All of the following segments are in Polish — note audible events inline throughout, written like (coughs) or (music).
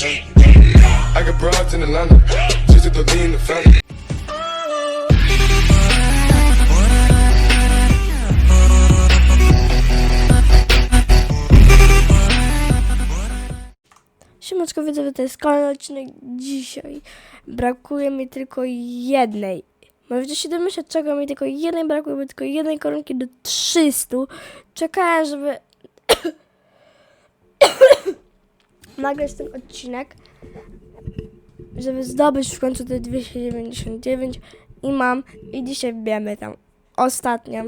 I got broads in Atlanta, just in the family. To jest kolejny odcinek dzisiaj. Brakuje mi tylko jednej. Możecie się domyśleć, czego mi tylko jednej brakuje, bo tylko jednej koronki do 300. Czekałem, żeby (coughs) nagrać ten odcinek, żeby zdobyć w końcu te 299 i mam, i dzisiaj wbijamy tam ostatnią.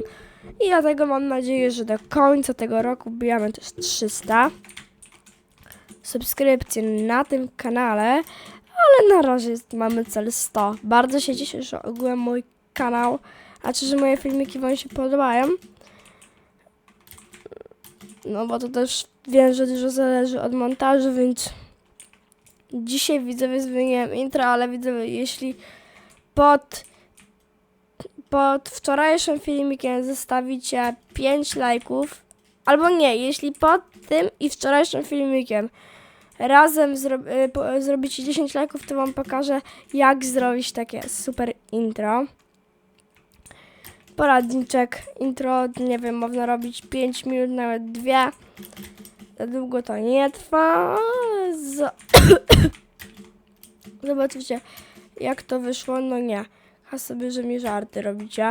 I dlatego mam nadzieję, że do końca tego roku wbijamy też 300 subskrypcji na tym kanale, ale na razie jest, mamy cel 100. Bardzo się cieszę, że ogółem mój kanał, a czy że moje filmiki Wam się podobają. No bo to też wiem, że dużo zależy od montażu, więc dzisiaj widzowie zmieniłem intro, ale widzowie, jeśli pod pod wczorajszym filmikiem zostawicie 5 lajków, albo nie, jeśli pod tym i wczorajszym filmikiem razem zro y, po, zrobicie 10 lajków, to wam pokażę, jak zrobić takie super intro. Poradniczek, intro, nie wiem, można robić 5 minut, nawet 2. Długo to nie trwa. Z... (coughs) Zobaczycie, jak to wyszło. No nie. A sobie, że mi żarty robicie.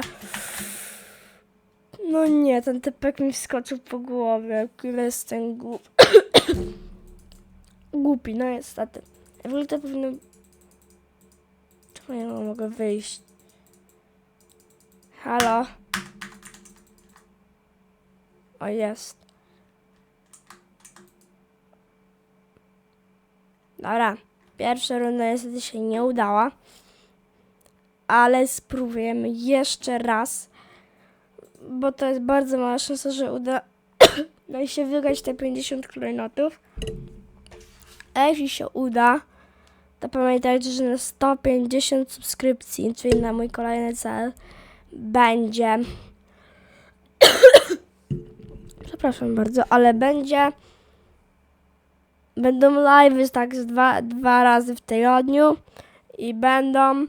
No nie, ten typek mi wskoczył po głowie. Ile jest ten (coughs) głupi. no niestety. W ogóle to powinno... Czemu ja mogę wyjść? Halo? O, jest. Dobra. Pierwsza runda niestety się nie udała. Ale spróbujemy jeszcze raz. Bo to jest bardzo mała szansa, że uda (coughs) nam się wygrać te 50 klejnotów. A jeśli się uda, to pamiętajcie, że na 150 subskrypcji, czyli na mój kolejny cel, będzie. (coughs) (coughs) Przepraszam bardzo, ale będzie. Będą live'y tak z dwa, dwa razy w tygodniu i będą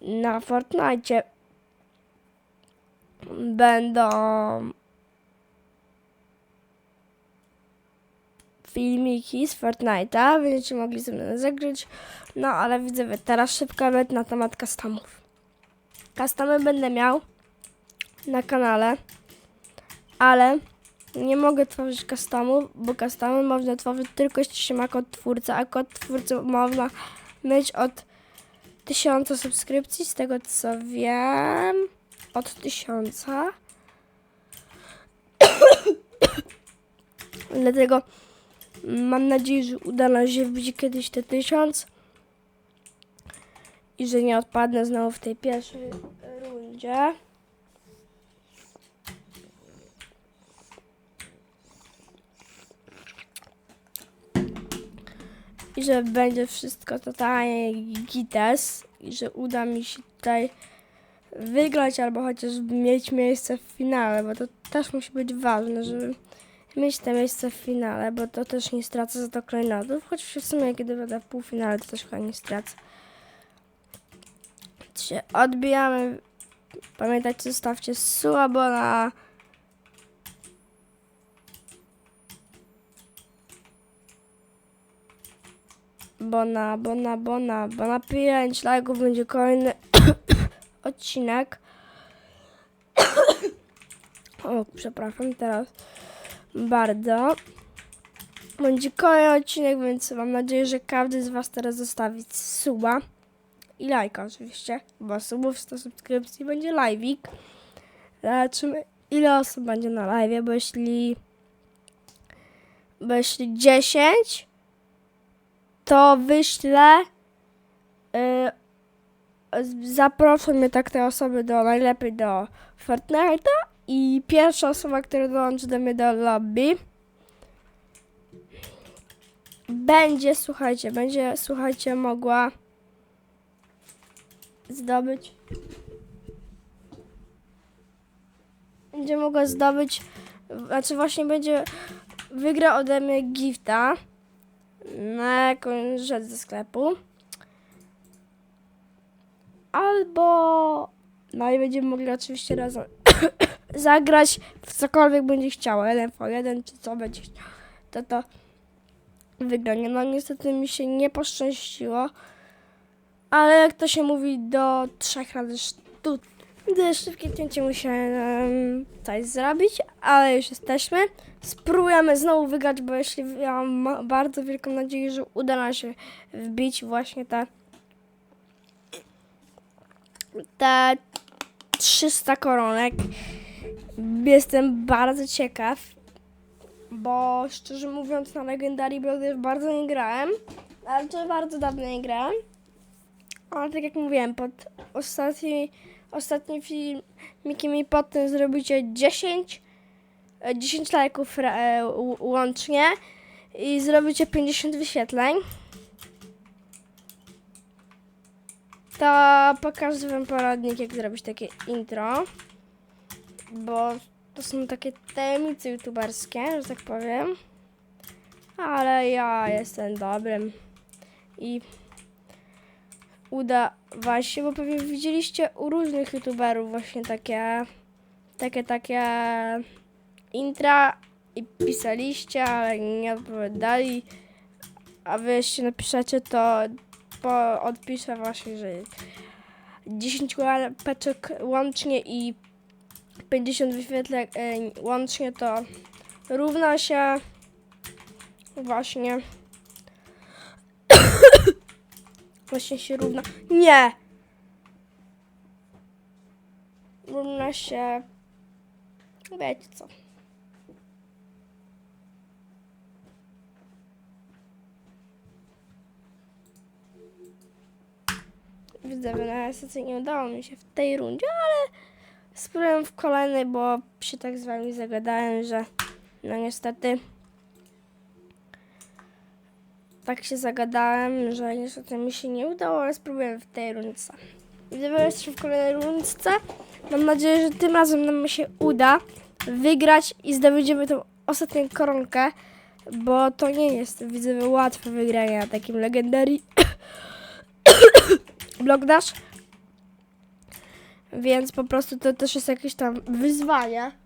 na Fortnite. Będą filmiki z Fortnite'a, będziecie mogli ze mną zagrać. No ale widzę, teraz szybka bet na temat customów. Customy będę miał na kanale, ale nie mogę tworzyć customów, bo customy można tworzyć tylko jeśli się ma kod twórcy, a kod twórcy można mieć od 1000 subskrypcji, z tego co wiem, od 1000. (coughs) Dlatego Mam nadzieję, że uda nam się wbić kiedyś te tysiąc i że nie odpadnę znowu w tej pierwszej rundzie. I że będzie wszystko totalnie gites i że uda mi się tutaj wygrać albo chociaż mieć miejsce w finale, bo to też musi być ważne, żeby mieć te miejsce w finale, bo to też nie stracę za to klejnotów, choć w sumie kiedy będę w półfinale, to też chyba nie stracę. Się odbijamy. Pamiętajcie, zostawcie suba na Bona, bona, bona, bo na 5 lajków będzie kolejny (coughs) odcinek. (coughs) o, przepraszam, teraz bardzo. Będzie kolejny odcinek, więc mam nadzieję, że każdy z Was teraz zostawi suba i lajka oczywiście, bo subów 100 subskrypcji będzie live'ik. Zobaczymy ile osób będzie na live, bo jeśli bo jeśli 10 to wyślę yy, zaproszę mnie tak te osoby do najlepiej do Fortnite'a i pierwsza osoba, która dołączy do mnie do lobby będzie, słuchajcie, będzie, słuchajcie, mogła zdobyć będzie mogła zdobyć znaczy właśnie będzie wygra ode mnie gifta na jakąś rzecz ze sklepu. Albo no i będziemy mogli oczywiście razem (coughs) zagrać w cokolwiek będzie chciało. Jeden po jeden, czy co będzie chciało. To to wygranie. No niestety mi się nie poszczęściło. Ale jak to się mówi, do trzech razy sztuk. Gdy szybkie cięcie musiałem coś zrobić, ale już jesteśmy. Spróbujemy znowu wygrać, bo jeśli ja mam ma- bardzo wielką nadzieję, że uda nam się wbić właśnie te te 300 koronek. Jestem bardzo ciekaw, bo szczerze mówiąc na Legendary Brothers bardzo nie grałem, ale to bardzo dawno nie grałem. Ale tak jak mówiłem, pod ostatni, ostatnim filmikiem i pod tym zrobicie 10, e, 10 lajków ra- e, łącznie i zrobicie 50 wyświetleń. To pokażę wam poradnik, jak zrobić takie intro. Bo to są takie tajemnice youtuberskie, że tak powiem. Ale ja jestem dobrym. I uda wam się, bo pewnie widzieliście u różnych youtuberów właśnie takie takie, takie intra i pisaliście, ale nie odpowiadali. A wy jeśli napiszecie, to po, odpiszę właśnie, że 10 łapeczek łącznie i 50 wyświetleń e, łącznie to równa się właśnie właśnie się równa. Nie! Równa się. Wiecie co? Widzę, że niestety nie udało mi się w tej rundzie, ale spróbuję w kolejnej, bo się tak z wami zagadałem, że no niestety tak się zagadałem, że niestety mi się nie udało, ale spróbuję w tej rundce. Że jesteśmy w kolejnej rundce. Mam nadzieję, że tym razem nam się uda wygrać i zdobędziemy tą ostatnią koronkę, bo to nie jest, widzę, łatwe wygranie na takim legendary. (coughs) Blok dash. Więc po prostu to też jest jakieś tam wyzwanie.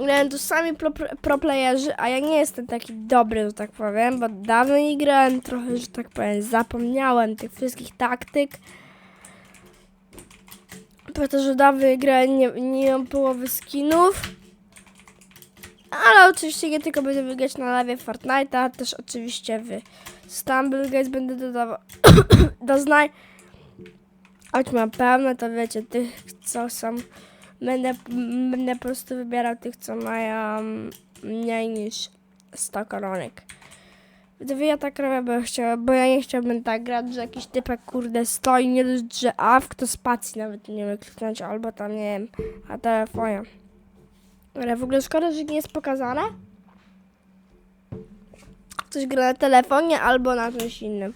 Grają tu sami pro, pro playerzy, a ja nie jestem taki dobry, że tak powiem, bo dawno nie grałem, trochę, że tak powiem, zapomniałem tych wszystkich taktyk. To, że dawno grałem, nie, nie mam połowy skinów. Ale oczywiście nie tylko będę wygrać na lewie Fortnite'a, też oczywiście w Stumble Guys będę dodawał (coughs) doznaj. Choć mam pewne, to wiecie, tych co są, będę, będę po prostu wybierał tych, co mają mniej niż 100 koronek. Gdyby ja tak robię, bo ja, chciałam, bo ja nie chciałbym tak grać, że jakiś typek kurde stoi, nie dość, że A, w kto spacji nawet nie wiem kliknąć, albo tam nie wiem, a telefonie. Ale w ogóle szkoda, że nie jest pokazane. Coś gra na telefonie albo na czymś innym.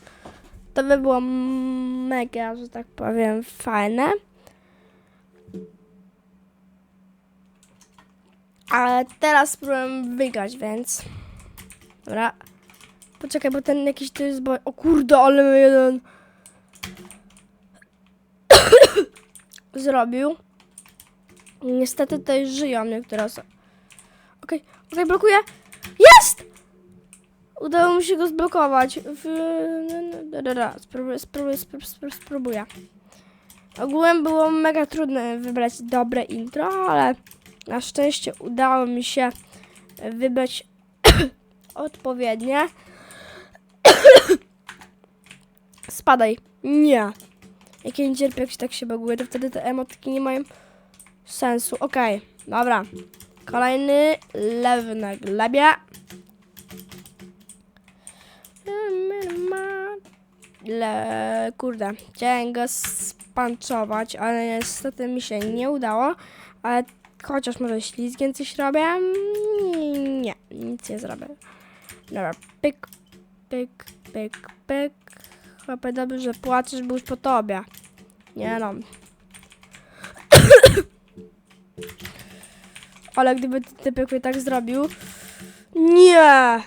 To by było mega, że tak powiem, fajne. Ale teraz spróbuję wygrać, więc... Dobra. Poczekaj, bo ten jakiś to jest... O kurde, ale jeden... (coughs) Zrobił. Niestety tutaj żyją niektóre osoby. Okej, okej, blokuję. Jest! Udało mi się go zblokować. No, no. Spróbuję, spróbuję, spróbuję, spróbuję, spróbuję. Ogółem było mega trudne wybrać dobre intro, ale na szczęście udało mi się wybrać (coughs) odpowiednie. (coughs) Spadaj. Nie. Jak ja nie cierpię, jak się tak się baguje, to wtedy te emotki nie mają sensu. Okej, dobra. Kolejny lewy na glebie. Le, kurde, chciałem go spanczować, ale niestety mi się nie udało. Ale chociaż może ślizgiem coś robię? Mm, Nie, nic nie zrobię. Dobra, pyk, pyk, pyk, pyk. Chłopie, dobrze, że płaczesz, bo już po tobie. Nie no. (coughs) Ale gdyby ty typek mnie tak zrobił... Nie!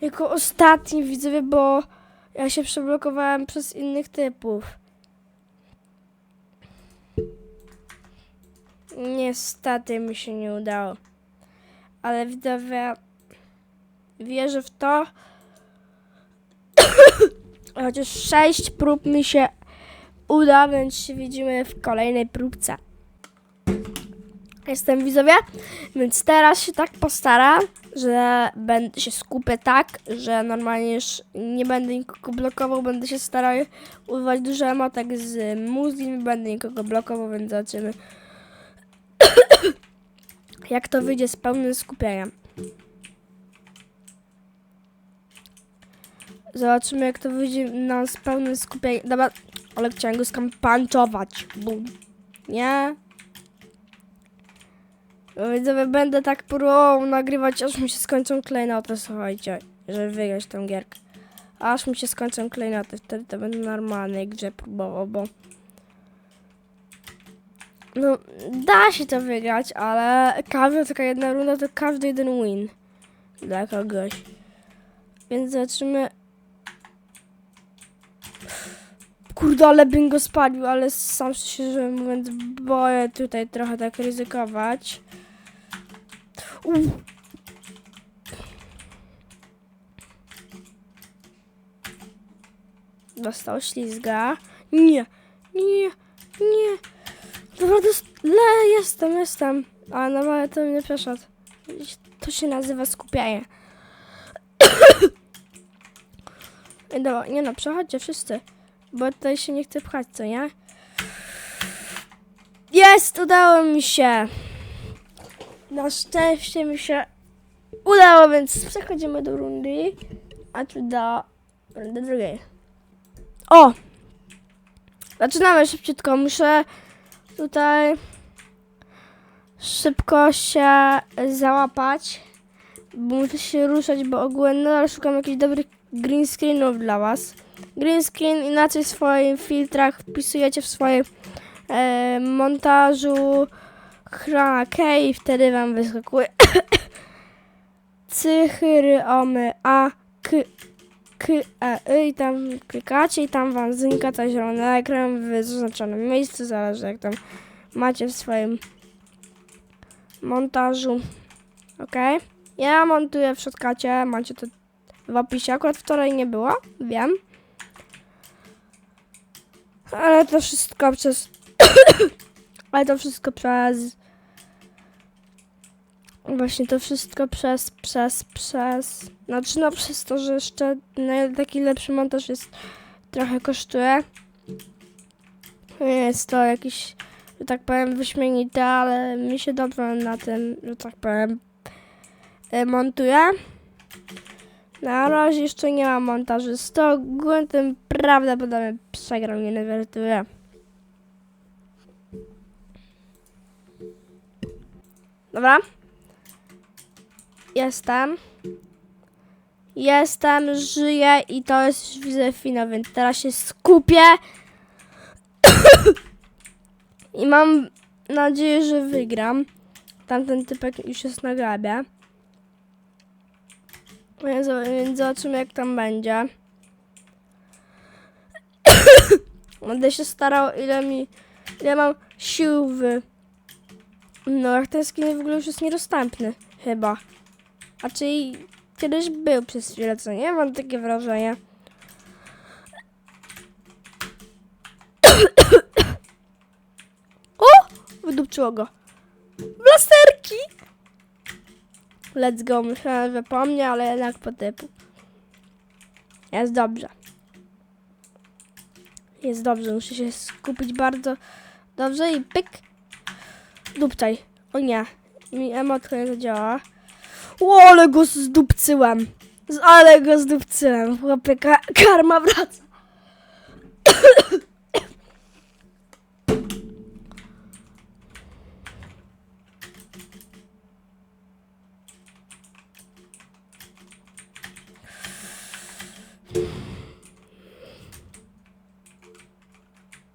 jako ostatni widzowie, bo ja się przeblokowałem przez innych typów. Niestety mi się nie udało. Ale widzowie, wierzę w to. (coughs) Chociaż sześć prób mi się uda, więc się widzimy w kolejnej próbce. Jestem widzowie, więc teraz się tak postaram, że będę się skupię tak, że normalnie już nie będę nikogo blokował, będę się starał używać dużo emotek z nie będę nikogo blokował, więc zobaczymy jak to wyjdzie z pełnym skupieniem. Zobaczymy jak to wyjdzie z pełnym skupieniem. Dobra, ale chciałem go skampantować. Bum. Nie? No Widzowie, będę tak próbował nagrywać, aż mi się skończą klejnoty, słuchajcie, żeby wygrać tą gierkę. Aż mi się skończą klejnoty, wtedy to będę normalnej grze próbował, bo... No, da się to wygrać, ale każda taka jedna runda to każdy jeden win dla kogoś. Więc zobaczymy. Kurde, ale bym go spalił, ale sam się, że mówiąc, boję tutaj trochę tak ryzykować. Uff. Dostał ślizga. Nie, nie, nie. Dobra, dos- le, jestem, jestem. A no ale to mnie przeszedł. To się nazywa skupianie. (coughs) Dobra, nie no, przechodźcie wszyscy. Bo tutaj się nie chce pchać, co nie? Jest! Udało mi się! Na szczęście mi się udało, więc przechodzimy do rundy. A tu do rundy drugiej. O! Zaczynamy szybciutko. Muszę tutaj szybko się załapać, bo muszę się ruszać, bo ogólnie nadal szukam jakichś dobrych green screenów dla was. Green screen inaczej w swoich filtrach wpisujecie w swoim e, montażu chroma key i wtedy wam wyskakuje (coughs) cychy, omy, a, k, k, i tam klikacie i tam wam znika ta zielony ekran w zaznaczonym miejscu, zależy jak tam macie w swoim montażu. Ok. Ja montuję w shotkacie, macie to w opisie. Akurat wczoraj nie było, wiem. Ale to wszystko przez... (coughs) Ale to wszystko przez... Właśnie to wszystko przez, przez, przez... Znaczy no przez to, że jeszcze taki lepszy montaż jest trochę kosztuje. Nie jest to jakiś, że tak powiem, wyśmienite, ale mi się dobrze na tym, że tak powiem, e, montuje. Na razie jeszcze nie mam montażysty, ogólnie tym prawdopodobnie przegram, nie wertuję. Dobra. Jestem. Jestem, żyję i to jest widzę finał, więc teraz się skupię. (coughs) I mam nadzieję, że wygram. Tamten typek już jest na grabie. Więc zobaczymy jak tam będzie. (coughs) Będę się starał ile mi... Ile mam sił w... No jak ten skin w ogóle już jest niedostępny. Chyba. A czyli kiedyś był przez chwilę, co nie? Mam takie wrażenie. (coughs) O! Wydupczyło go. Blasterki! Let's go. Myślałem, że po mnie, ale jednak po typu. Jest dobrze. Jest dobrze. Muszę się skupić bardzo dobrze i pyk. Dupczaj. O nie. Mi emotka nie zadziała. O, ale go zdupcyłem. Ale go zdupcyłem. Chłopie, ka karma wraca.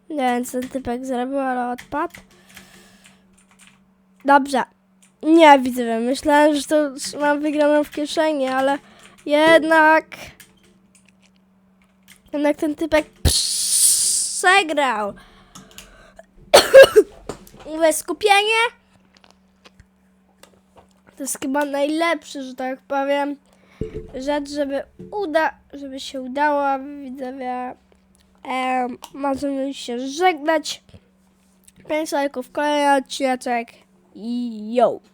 Nie wiem, co ten typek zrobił, ale odpadł. Dobrze. Nie widzę, myślałem, że to mam wygraną w kieszeni, ale Jednak... Jednak ten typek przegrał. (coughs) Mówię, skupienie to jest chyba najlepszy, że tak powiem, rzecz, żeby uda, żeby się udało, widzowie. Ze mną się żegnać. 5 lajków, kolejny odcineczek i yo!